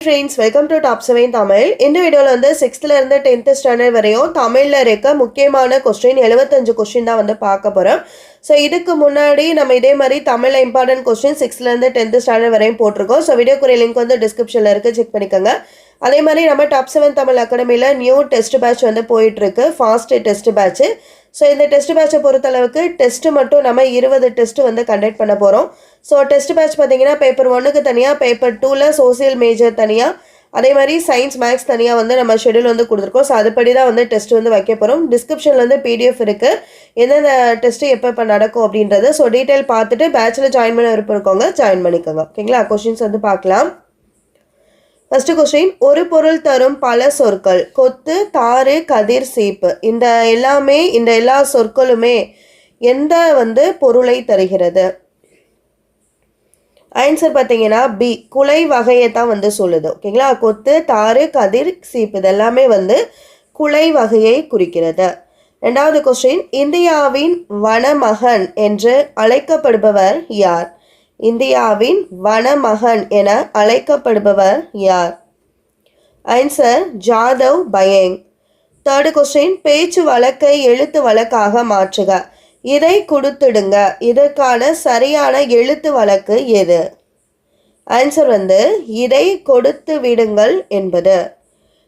Friends welcome to top seven Tamil இந்த வீடியோவில் வந்து சிக்ஸ்த்துலேருந்து டென்த்து ஸ்டாண்டர்ட் வரையும் தமிழில் இருக்க முக்கியமான கொஸ்டின் எழுபத்தஞ்சு கொஸ்டின் தான் வந்து பார்க்க போகிறோம் ஸோ இதுக்கு முன்னாடி நம்ம இதே மாதிரி தமிழில் இம்பார்ட்டன்ட் கொஸ்டின் சிக்ஸ்த்துலேருந்து டென்த்து ஸ்டாண்டர்ட் வரையும் போட்டிருக்கோம். ஸோ வீடியோக்குரிய லிங்க் வந்து டிஸ்கிரிப்ஷனில் இருக்குது செக் பண்ணிக்கோங்க. அதே மாதிரி நம்ம டாப் செவன் தமிழ் அகாடமியில் நியூ டெஸ்ட் பேட்ச் வந்து போயிட்டுருக்கு. ஃபாஸ்ட் டெஸ்ட் பேட்ச்சு ஸோ இந்த டெஸ்ட் பேட்சை பொறுத்தளவுக்கு டெஸ்ட்டு மட்டும் நம்ம இருபது டெஸ்ட்டு வந்து கண்டக்ட் பண்ண போகிறோம் ஸோ டெஸ்ட் பேட்ச் பார்த்தீங்கன்னா பேப்பர் ஒன்றுக்கு தனியாக பேப்பர் டூவில் சோசியல் மேஜர் தனியாக அதே மாதிரி சயின்ஸ் மேக்ஸ் தனியாக வந்து நம்ம ஷெடியூல் வந்து கொடுத்துருக்கோம். ஸோ அதுபடி தான் வந்து டெஸ்ட் வந்து வைக்க போகிறோம் டிஸ்கிரிப்ஷனில் வந்து பிடிஎஃப் இருக்குது எந்தெந்த டெஸ்ட்டு எப்போ எப்போ நடக்கும் அப்படின்றது ஸோ டீட்டெயில் பார்த்துட்டு பேட்சில் ஜாயின் பண்ண விருப்பம் இருக்கவங்க ஜாயின் பண்ணிக்கோங்க. ஓகேங்களா கொஷின்ஸ் வந்து பார்க்கலாம். ஃபஸ்ட்டு கொஸ்டின் ஒரு பொருள் தரும் பல சொற்கள். கொத்து தாறு கதிர் சீப்பு. இந்த எல்லாமே இந்த எல்லா சொற்களுமே எந்த வந்து பொருளை தருகிறது? ஆன்சர் பார்த்தீங்கன்னா பி குலை வகையை தான் வந்து சொல்லுது. ஓகேங்களா? கொத்து தாறு கதிர் சீப்பு இதெல்லாமே வந்து குலை வகையை குறிக்கிறது. ரெண்டாவது கொஸ்டின் இந்தியாவின் வனமகன் என்று அழைக்கப்படுபவர் யார்? இந்தியாவின் வனமகன் என அழைக்கப்படுபவர் யார்? Answer Jadav Payeng. Third question பேச்சு வழக்கை எழுத்து வழக்காக மாற்றுக. இதை கொடுத்துடுங்க. இதற்கான சரியான எழுத்து வழக்கு எது? ஆன்சர் வந்து இதை கொடுத்து விடுங்கள் என்பது.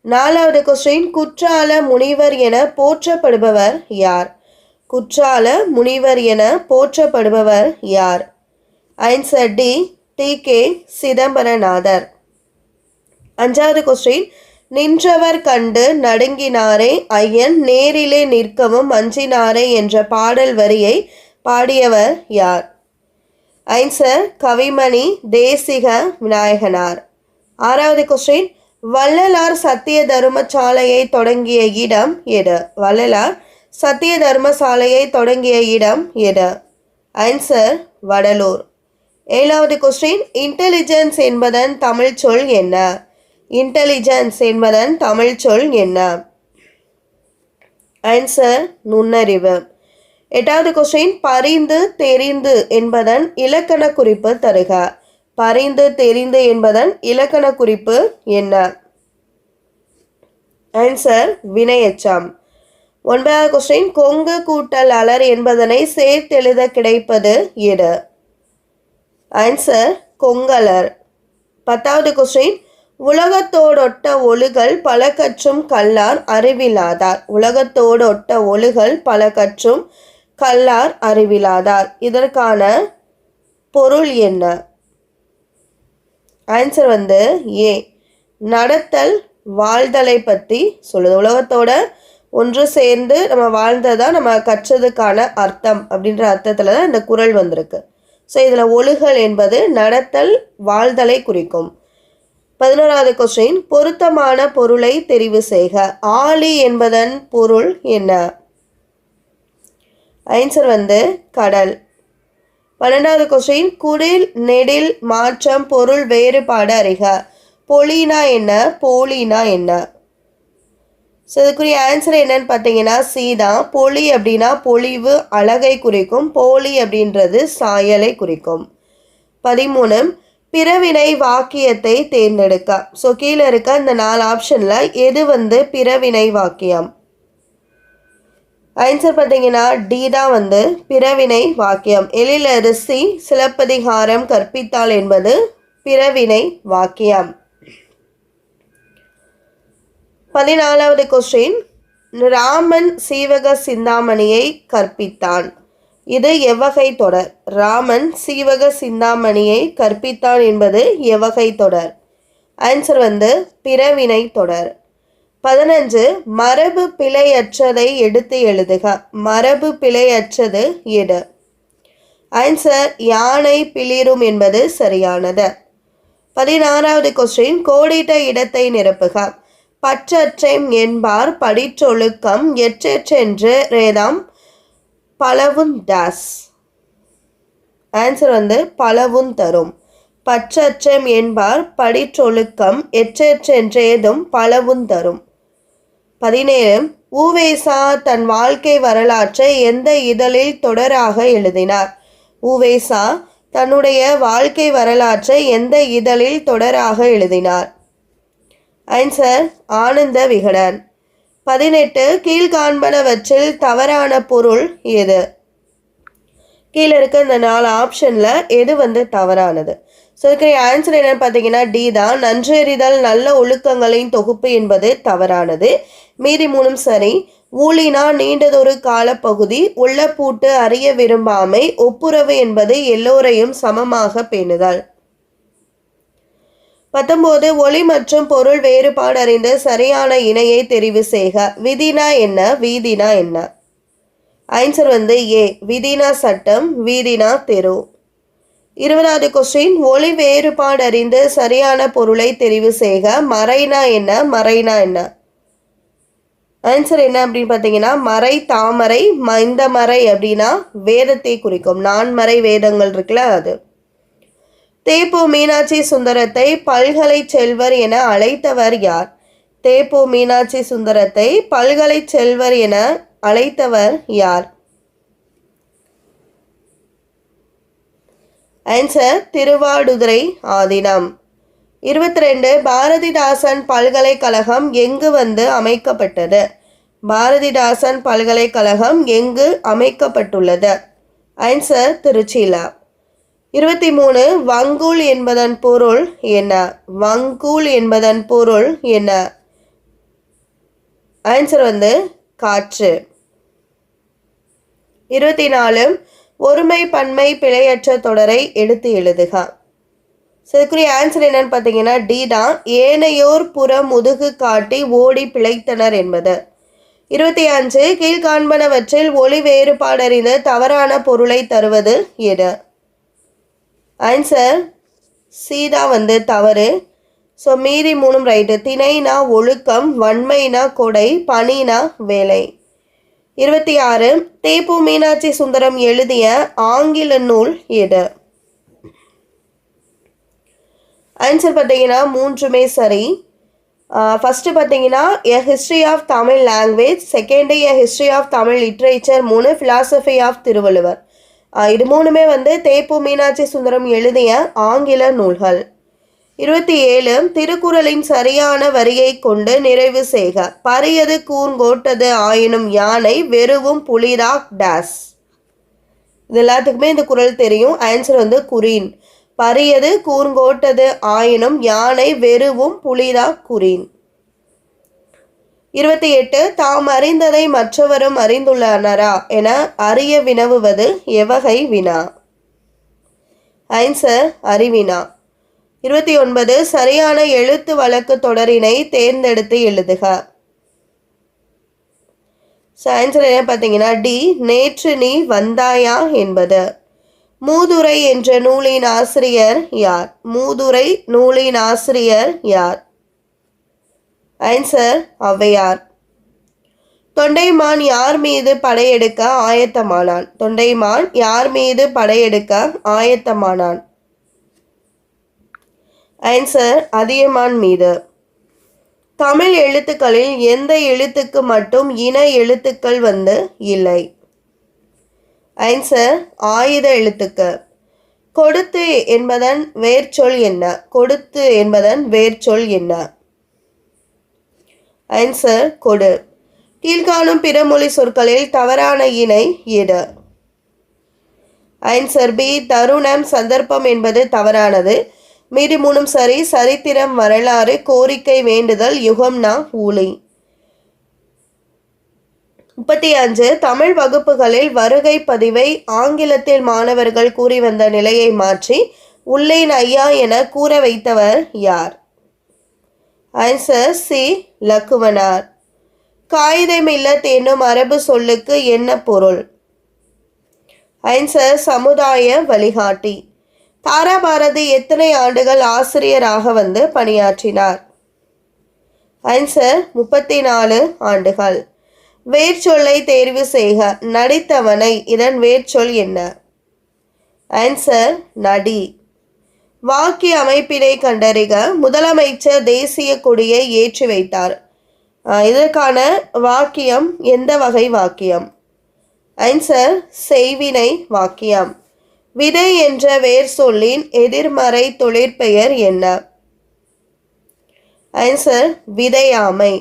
நாலாவது கொஸ்டின் குற்றால முனிவர் என போற்றப்படுபவர் யார்? குற்றால முனிவர் என போற்றப்படுபவர் யார்? Answer D T K Chidambaranathar. அஞ்சாவது கொஸ்டின் நின்றவர் கண்டு நடுங்கினாரே ஐயன் நேரிலே நிற்கவும் அஞ்சினாரே என்ற பாடல் வரியை பாடியவர் யார்? ஐன்சர் கவிமணி தேசிக விநாயகனார். ஆறாவது கொஸ்டின் வள்ளலார் சத்திய தர்மசாலையை தொடங்கிய இடம் எது? வள்ளலார் சத்திய தர்மசாலையை தொடங்கிய இடம் எது? ஆன்சர் வடலூர். ஏழாவது கொஸ்டின் இன்டெலிஜென்ஸ் என்பதன் தமிழ் சொல் என்ன? இன்டெலிஜென்ஸ் என்பதன் தமிழ் சொல் என்ன? ஆன்சர் நுண்ணறிவு. எட்டாவது கொஸ்டின் பரிந்து தெரிந்து என்பதன் இலக்கண குறிப்பு தருக. பரிந்து தெரிந்து என்பதன் இலக்கண குறிப்பு என்ன? ஆன்சர் வினையச்சம். ஒன்பதாவது கொஸ்டின் கொங்கு கூட்டல் அலர் என்பதனை சேர்த்தெழுத கிடைப்பது எடு ஆன்சர் கொங்கலர். பத்தாவது கொஸ்டின் உலகத்தோடொட்ட ஒழுகல் பல கற்றும் கல்லார் அறிவிலாதார். உலகத்தோடொட்ட ஒழுகல் பல கற்றும் கல்லார் அறிவிலாதார். இதற்கான பொருள் என்ன? ஆன்சர் வந்து ஏ நடத்தல் வாழ்தலை பற்றி சொல்லுது. உலகத்தோட ஒன்று சேர்ந்து நம்ம வாழ்ந்ததான் நம்ம கற்றதுக்கான அர்த்தம் அப்படின்ற அர்த்தத்தில் தான் இந்த குரல் வந்திருக்கு. ஸோ இதில் ஒழுகல் என்பது நடத்தல் வாழ்தலை குறிக்கும். பதினோராவது கொஸ்டின் பொருத்தமான பொருளை தெரிவு செய்க. ஆலி என்பதன் பொருள் என்ன? ஆன்சர் வந்து கடல். பன்னெண்டாவது கொஸ்டின் குடில் நெடில் மாற்றம் பொருள் வேறுபாடு அறிக. பொலினா என்ன? போலினா என்ன? ஸோ இதுக்குரிய ஆன்சர் என்னன்னு பார்த்தீங்கன்னா சி தான். பொலி அப்படின்னா பொலிவு அழகை குறிக்கும். போலி அப்படின்றது சாயலை குறிக்கும். பதிமூணு பிறவினை வாக்கியத்தை தேர்ந்தெடுக்க. ஸோ கீழே இருக்க இந்த நாலு ஆப்ஷனில் எது வந்து பிறவினை வாக்கியம் ஆன்சர் பார்த்தீங்கன்னா டி தான் வந்து பிறவினை வாக்கியம் எழிலரசி சிலப்பதிகாரம் கற்பித்தாள் என்பது பிறவினை வாக்கியம் பதினாலாவது கொஸ்டின் ராமன் சீவக சிந்தாமணியை கற்பித்தான். இது எவ்வகை தொடர். ராமன் சீவக சிந்தாமணியை கற்பித்தான் என்பது எவ்வகை தொடர். ஆன்சர் வந்து பிறவினை தொடர். பதினஞ்சு மரபு பிழையற்றதை எடுத்து எழுதுக. மரபு பிழையற்றது எடு. ஆன்சர் யானை பிளிரும் என்பது சரியானது. பதினாறாவது கொஸ்டின் கோடிட்ட இடத்தை நிரப்புக. பற்றற்றெம் என்பார் படிச்சொழுக்கம் எற்றெற்றென்று ரேதாம் பலவும் டாஸ். ஆன்சர் வந்து பலவும் தரும். பற்றற்றம் என்பார் படிற்றொழுக்கம் எற்றெற்றென்றேதும் பலவும் தரும். பதினேழு ஊவேசா தன் வாழ்க்கை வரலாற்றை எந்த இதழில் தொடராக எழுதினார்? ஊவேசா தன்னுடைய வாழ்க்கை வரலாற்றை எந்த இதழில் தொடராக எழுதினார்? ஆன்சர் ஆனந்த விகடன். பதினெட்டு கீழ்காண்பனவற்றில் தவறான பொருள் எது? கீழே இருக்க இந்த நாலு ஆப்ஷனில் எது வந்து தவறானது? ஸோ இதுக்கு ஆன்சர் என்னன்னு பார்த்தீங்கன்னா டி தான். நன்றெறிதல் நல்ல ஒழுக்கங்களின் தொகுப்பு என்பது தவறானது. மீதி மூணும் சரி. ஊழினா நீண்டதொரு காலப்பகுதி உள்ள பூட்டு அறிய விரும்பாமை ஒப்புரவு என்பது எல்லோரையும் சமமாக பேணுதல். பத்தொம்போது ஒளி மற்றும் பொருள் வேறுபாடு அறிந்து சரியான இணையை தெரிவு செய்க. விதினா என்ன? வீதினா என்ன? ஆன்சர் வந்து ஏ விதினா சட்டம் வீதினா தெரு. இருபதாவது கொஸ்டின் ஒளி வேறுபாடு அறிந்து சரியான பொருளை தெரிவு செய்க. மறைனா என்ன? மறைனா என்ன? ஆன்சர் என்ன அப்படின்னு பார்த்தீங்கன்னா மறை தாமரை மைந்த இந்த மறை அப்படின்னா வேதத்தை குறிக்கும். நான்மறை வேதங்கள் இருக்குல்ல அது. தேப்போ மீனாட்சி சுந்தரத்தை பல்கலை செல்வர் என அழைத்தவர் யார்? தேப்போ மீனாட்சி சுந்தரத்தை பல்கலை செல்வர் என அழைத்தவர் யார்? ஆன்சர் திருவாடுதுறை ஆதீனம். இருபத்தி ரெண்டு பாரதிதாசன் பல்கலைக்கழகம் எங்கு வந்து அமைக்கப்பட்டது? பாரதிதாசன் பல்கலைக்கழகம் எங்கு அமைக்கப்பட்டுள்ளது? ஆன்சர் திருச்சியில் இருபத்தி மூணு வங்கூல் என்பதன் பொருள் என்ன? வங்கூல் என்பதன் பொருள் என்ன? ஆன்சர் வந்து காற்று. இருபத்தி நாலு ஒருமை பன்மை பிழையற்ற தொடரை எடுத்து எழுதுக. ஸோ இதுக்குரிய ஆன்சர் என்னன்னு பார்த்தீங்கன்னா டி தான். ஏனையோர் புறம் முதுகு காட்டி ஓடி பிழைத்தனர் என்பது. இருபத்தி அஞ்சு கீழ்காண்பனவற்றில் ஒளி வேறுபாடறிந்து தவறான பொருளை தருவது என ஆன்சர் சீதா வந்து தவறு. ஸோ மீதி மூணும் ரைட்டு திணைனா ஒழுக்கம் வன்மைனா கொடை பனினா வேலை. இருபத்தி ஆறு தேப்பு மீனாட்சி சுந்தரம் எழுதிய ஆங்கில நூல் எது? ஆன்சர் பார்த்தீங்கன்னா மூன்றுமே சரி. ஃபஸ்ட்டு பார்த்தீங்கன்னா a history of Tamil language second a history of Tamil literature மூணு ஃபிலாசபி ஆஃப் திருவள்ளுவர் இது மூணுமே வந்து தேப்பு மீனாட்சி சுந்தரம் எழுதிய ஆங்கில நூல்கள். இருபத்தி ஏழு திருக்குறளின் சரியான வரியை கொண்டு நிறைவு செய்க. பரியது கூர்ங்கோட்டது ஆயினும் யானை வெறுவும் புலிதா டேஸ். இது எல்லாத்துக்குமே இந்த குறள் தெரியும். ஆன்சர் வந்து குரீன் பரியது கூர்ங்கோட்டது ஆயினும் யானை வெறுவும் புலிதா குரீன் இருபத்தி எட்டு தாம் அறிந்ததை மற்றவரும் அறிந்துள்ளனரா என அறிய வினவுவது எவகை வினா? ஐன்சர் அறிவினா. இருபத்தி ஒன்பது சரியான எழுத்து வழக்கு தொடரினை தேர்ந்தெடுத்து எழுதுக. ஆன்சர் என்ன பார்த்தீங்கன்னா டி நேற்று நீ வந்தாயா என்பது. மூதுரை என்ற நூலின் ஆசிரியர் யார்? மூதுரை நூலின் ஆசிரியர் யார்? ஆன்சர் ஔவையார் தொண்டைமான் யார் மீது படையெடுக்க ஆயத்தமானான்? தொண்டைமான் யார் மீது படையெடுக்க ஆயத்தமானான்? ஆன்சர் அதியமான் மீது. தமிழ் எழுத்துக்களில் எந்த எழுத்துக்கு மட்டும் இன எழுத்துக்கள் வந்து இல்லை? ஆன்சர் ஆயுத எழுத்துக்கு. கொடுத்து என்பதன் வேர்ச்சொல் என்ன? கொடுத்து என்பதன் வேர்ச்சொல் என்ன? ஆன்சர் கொடு. கீழ்காணும் பிறமொழி சொற்களில் தவறான இணை எது ஆன்சர் பி தருணம் சந்தர்ப்பம் என்பது தவறானது. மீதி மூணும் சரி சரித்திரம் வரலாறு கோரிக்கை வேண்டுதல் யுகம்னா ஊழி. முப்பத்தி அஞ்சு தமிழ் வகுப்புகளில் வருகை பதிவை ஆங்கிலத்தில் மாணவர்கள் கூறி வந்த நிலையை மாற்றி உள்ளேன் ஐயா என கூற வைத்தவர் யார்? Answer C Lakkuvanar. காகிதமில்லத் என்னும் அரபு சொல்லுக்கு என்ன பொருள்? ஆன்சர் சமுதாய வழிகாட்டி. தாராபாரதி எத்தனை ஆண்டுகள் ஆசிரியராக வந்து பணியாற்றினார்? ஆன்சர் முப்பத்தி நாலு ஆண்டுகள். வேர்ச்சொல்லை தேர்வு செய்க நடித்தவனை இதன் வேர்ச்சொல் என்ன? ஆன்சர் நடி. வாக்கிய அமைப்பினை கண்டறிக. முதலமைச்சர் தேசிய கொடியை ஏற்றி வைத்தார். இதற்கான வாக்கியம் எந்த வகை வாக்கியம்? ஆன்சர் செய்வினை வாக்கியம். விதை என்ற வேர் சொல்லின் எதிர்மறை தொழிற்பெயர் என்ன? ஆன்சர் விதையாமை.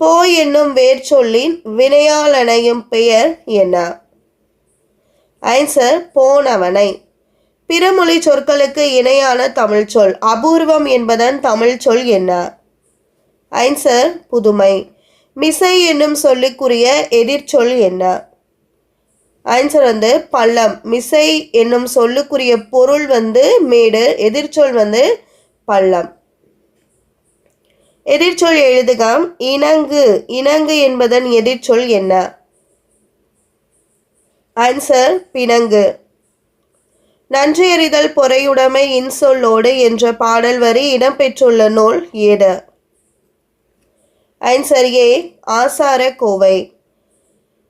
போ என்னும் வேர் சொல்லின் வினையாளனையும் பெயர் என்ன? ஆன்சர் போனவனை. பிறமொழி சொற்களுக்கு இணையான தமிழ் சொல். அபூர்வம் என்பதன் தமிழ் சொல் என்ன? ஐன்சர் புதுமை. மிசை என்னும் சொல்லுக்குரிய எதிர்ச்சொல் என்ன? ஆன்சர் வந்து பள்ளம். மிசை என்னும் சொல்லுக்குரிய பொருள் வந்து மேடு. எதிர்ச்சொல் வந்து பள்ளம். எதிர்ச்சொல் எழுதுக இணங்கு. இணங்கு என்பதன் எதிர்ச்சொல் என்ன? ஆன்சர் பிணங்கு. நன்றியறிதல் பொறையுடைமை இன்சொல்லோடு என்ற பாடல் வரி இடம்பெற்றுள்ள நூல் ஏது ஐன்சரியே ஏ ஆசார கோவை.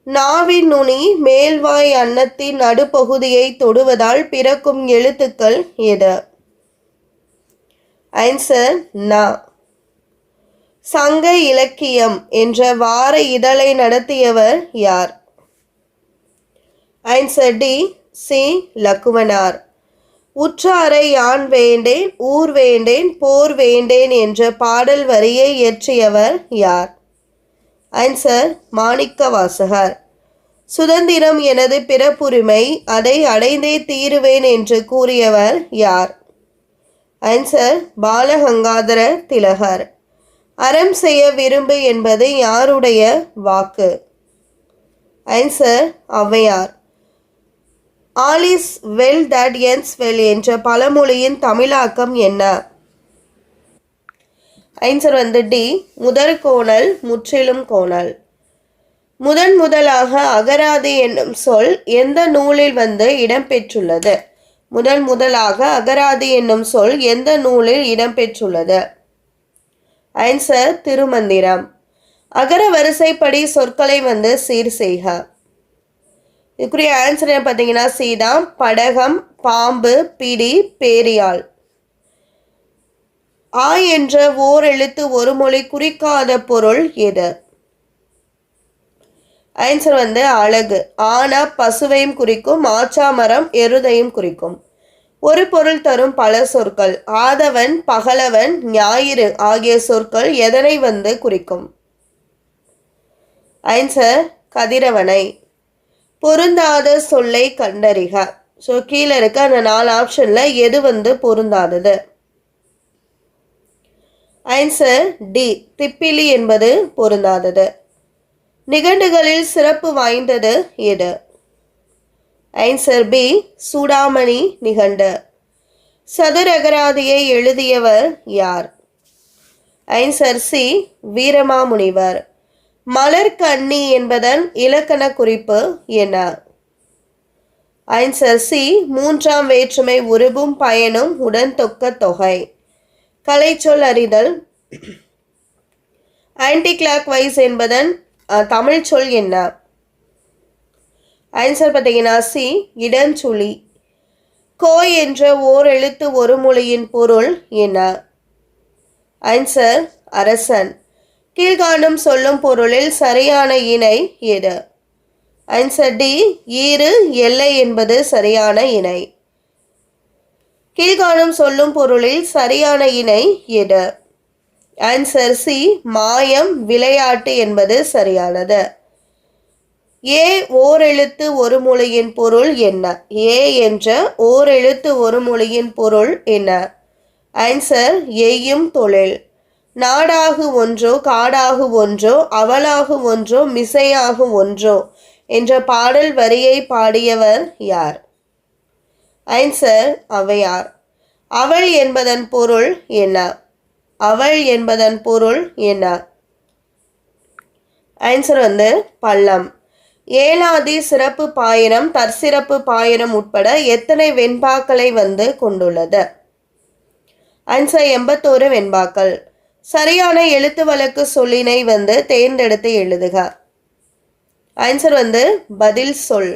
நாவின் நுனி மேல்வாய் அன்னத்தின் நடுப்பகுதியை தொடுவதால் பிறக்கும் எழுத்துக்கள் எது ஐன்சர் நா. சங்க இலக்கியம் என்ற வார இதழை நடத்தியவர் யார்? Answer T. சி லக்குவனார். உற்றாரை யான் வேண்டேன் ஊர் வேண்டேன் போர் வேண்டேன் என்ற பாடல் வரியை இயற்றியவர் யார்? ஆன்சர் மாணிக்க வாசகர் சுதந்திரம் எனது பிறப்புரிமை அதை அடைந்தே தீருவேன் என்று கூறியவர் யார்? ஆன்சர் பாலகங்காதர திலகர். அறம் செய்ய விரும்பு என்பது யாருடைய வாக்கு? Answer Avvaiyar. All is well that ends well என்ற பழமொழியின் தமிழாக்கம் என்ன? ஆன்சர் வந்து டி முதற் கோணல் முற்றிலும் கோணல். முதன் முதலாக அகராதி என்னும் சொல் எந்த நூலில் வந்து இடம்பெற்றுள்ளது முதன் முதலாக அகராதி என்னும் சொல் எந்த நூலில் இடம்பெற்றுள்ளது ஆன்சர் திருமந்திரம். அகர வரிசைப்படி சொற்களை வந்து சீர் செய்க. இதுக்குரிய ஆன்சர் என்ன பார்த்தீங்கன்னா சீதா படகம் பாம்பு பிடி பேரியாள். ஆ என்ற ஓர் எழுத்து ஒரு மொழி குறிக்காத பொருள் எது? ஆன்சர் வந்து அழகு. ஆனா பசுவையும் குறிக்கும் ஆச்சாமரம் எருதையும் குறிக்கும். ஒரு பொருள் தரும் பல சொற்கள். ஆதவன் பகலவன் ஞாயிறு ஆகிய சொற்கள் எதனை வந்து குறிக்கும்? ஆன்சர் கதிரவனை. பொருந்தாத சொல்லை கண்டறிக. ஸோ கீழே இருக்க அந்த நாலு ஆப்ஷனில் எது வந்து பொருந்தாதது? ஆன்சர் டி திப்பிலி என்பது பொருந்தாதது. நிகண்டுகளில் சிறப்பு வாய்ந்தது எது? ஆன்சர் பி சூடாமணி நிகண்டு. சதுரகராதியை எழுதியவர் யார்? Answer C Veeramamunivar. மலர்கண்ணி என்பதன் இலக்கண குறிப்பு என்ன? ஆன்சர் சி மூன்றாம் வேற்றுமை உருவும் பயனும் உடன் தொக்க தொகை. கலைச்சொல் அறிதல். ஆன்டி கிளாக் வைஸ் என்பதன் தமிழ் சொல் என்ன? ஆன்சர் பார்த்தீங்கன்னா சி இடஞ்சுழி கோ என்ற ஓர் எழுத்து ஒரு மொழியின் பொருள் என்ன? ஆன்சர் அரசன். கீழ்காணும் சொல்லும் பொருளில் சரியான இணை எது? ஆன்சர் டி ஈறு எல்லை என்பது சரியான இணை. கீழ்காணும் சொல்லும் பொருளில் சரியான இணை எது? ஆன்சர் சி மாயம் விளையாட்டு என்பது சரியானது. ஏ ஓரெழுத்து ஒரு மொழியின் பொருள் என்ன? ஏ என்ற ஓரெழுத்து ஒரு மொழியின் பொருள் என்ன? ஆன்சர் எய்யும் தொழில். நாடாகு ஒன்றோ காடாகு ஒன்றோ அவளாகு ஒன்றோ மிசையாகு ஒன்றோ என்ற பாடல் வரியை பாடியவர் யார்? ஐன்சர் அவையார். அவள் என்பதன் பொருள் என்ன? அவள் என்பதன் பொருள் என்ன? ஆன்சர் வந்து பள்ளம். ஏழாதி சிறப்பு பாயிரம் தற்சிறப்பு பாயிரம் உட்பட எத்தனை வெண்பாக்களை வந்து கொண்டுள்ளது? ஆன்சர் எண்பத்தோரு வெண்பாக்கள். சரியான எழுத்து வழக்கு சொல்லினை வந்து தேர்ந்தெடுத்து எழுதுக. ஆன்சர் வந்து பதில் சொல்.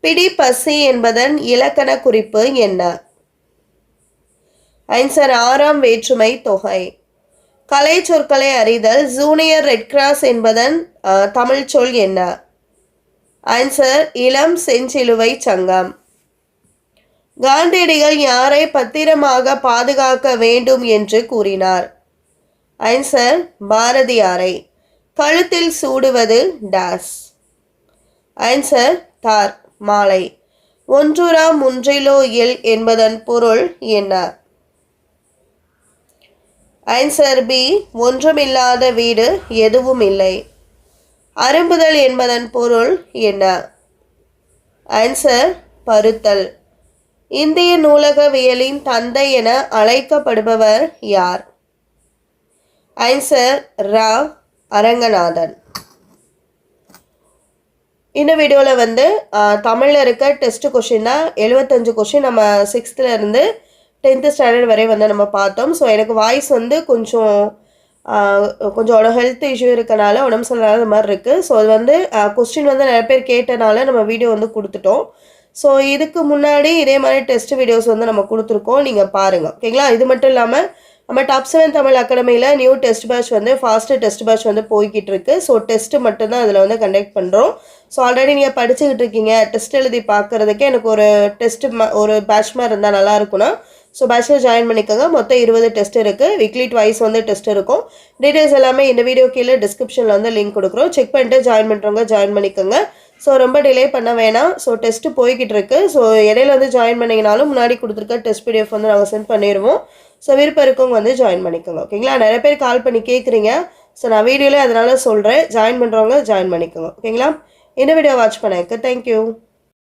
பிடி பசி என்பதன் இலக்கண குறிப்பு என்ன? ஆன்சர் ஆறாம் வேற்றுமை தொகை. கலை சொற்களை அறிதல் ஜூனியர் ரெட் கிராஸ் என்பதன் தமிழ் சொல் என்ன? ஆன்சர் இளம் செஞ்சிலுவை சங்கம். காந்தியடிகள் யாரை பத்திரமாக பாதுகாக்க வேண்டும் என்று கூறினார்? ஆன்சர் பாரதியாரை. கழுத்தில் சூடுவது டாஸ். ஆன்சர் தார் மாலை. ஒன்றுரா முன்றிலோ இல் என்பதன் பொருள் என்ன? ஆன்சர் பி ஒன்றுமில்லாத வீடு எதுவும் இல்லை. அரும்புதல் என்பதன் பொருள் என்ன? ஆன்சர் பருத்தல். இந்திய நூலகவியலின் தந்தை என அழைக்கப்படுபவர் யார்? ஆன்சர் ரா அரங்கநாதன். இந்த வீடியோவில் வந்து தமிழில் இருக்க டெஸ்ட்டு கொஷின் தான் எழுபத்தஞ்சு கொஷின் நம்ம சிக்ஸ்த்துலேருந்து டென்த்து ஸ்டாண்டர்ட் வரை வந்து நம்ம பார்த்தோம். ஸோ எனக்கு வாய்ஸ் வந்து கொஞ்சம் கொஞ்சம் ஹெல்த் இஷ்யூ இருக்கனால உடம்பு சரியில்லாத மாதிரி இருக்குது ஸோ அது வந்து கொஸ்டின் வந்து நிறைய பேர் கேட்டனால நம்ம வீடியோ வந்து கொடுத்துட்டோம். ஸோ இதுக்கு முன்னாடி இதே மாதிரி டெஸ்ட் வீடியோஸ் வந்து நம்ம கொடுத்துருக்கோம். நீங்கள் பாருங்கள் ஓகேங்களா இது மட்டும் இல்லாமல் நம்ம டாப் செவன் தமிழ் அகாடமியில் நியூ டெஸ்ட் பேட்ச் வந்து ஃபாஸ்ட்டு டெஸ்ட் பேட்ச் வந்து போய்கிட்டு இருக்கு ஸோ டெஸ்ட்டு மட்டும்தான் அதில் வந்து கண்டக்ட் பண்ணுறோம் ஸோ ஆல்ரெடி நீங்கள் படிச்சுக்கிட்டு இருக்கீங்க. டெஸ்ட் எழுதி பார்க்குறதுக்கு எனக்கு ஒரு டெஸ்ட் ஒரு பேட்ச் மாதிரி இருந்தால் நல்லா இருக்கும்னா ஸோ பேட்சில் ஜாயின் பண்ணிக்கோங்க. மொத்தம் இருபது டெஸ்ட் இருக்குது வீக்லி ட்வைஸ் வந்து டெஸ்ட் இருக்கும். டீட்டெயில்ஸ் எல்லாமே இந்த வீடியோ கீழே டிஸ்கிரிப்ஷனில் வந்து லிங்க் கொடுக்குறோம். செக் பண்ணிட்டு ஜாயின் பண்ணுறவங்க ஜாயின் பண்ணிக்கோங்க. ஸோ ரொம்ப டிலே பண்ண வேணாம். ஸோ டெஸ்ட்டு போய்கிட்டு இருக்கு ஸோ இடையில வந்து ஜாயின் பண்ணிங்கனாலும் முன்னாடி கொடுத்துருக்க டெஸ்ட் பிடிஎஃப் வந்து நாங்கள் சென்ட் பண்ணிடுவோம் ஸோ விருப்பம் இருக்கவங்க வந்து ஜாயின் பண்ணிக்கோங்க ஓகேங்களா நிறைய பேர் கால் பண்ணி கேட்குறீங்க ஸோ நான் வீடியோவில் அதனால் சொல்கிறேன் ஜாயின் பண்ணுறவங்க ஜாயின் பண்ணிக்கோங்க ஓகேங்களா இந்த வீடியோ வாட்ச் பண்ணக்கு தேங்க்யூ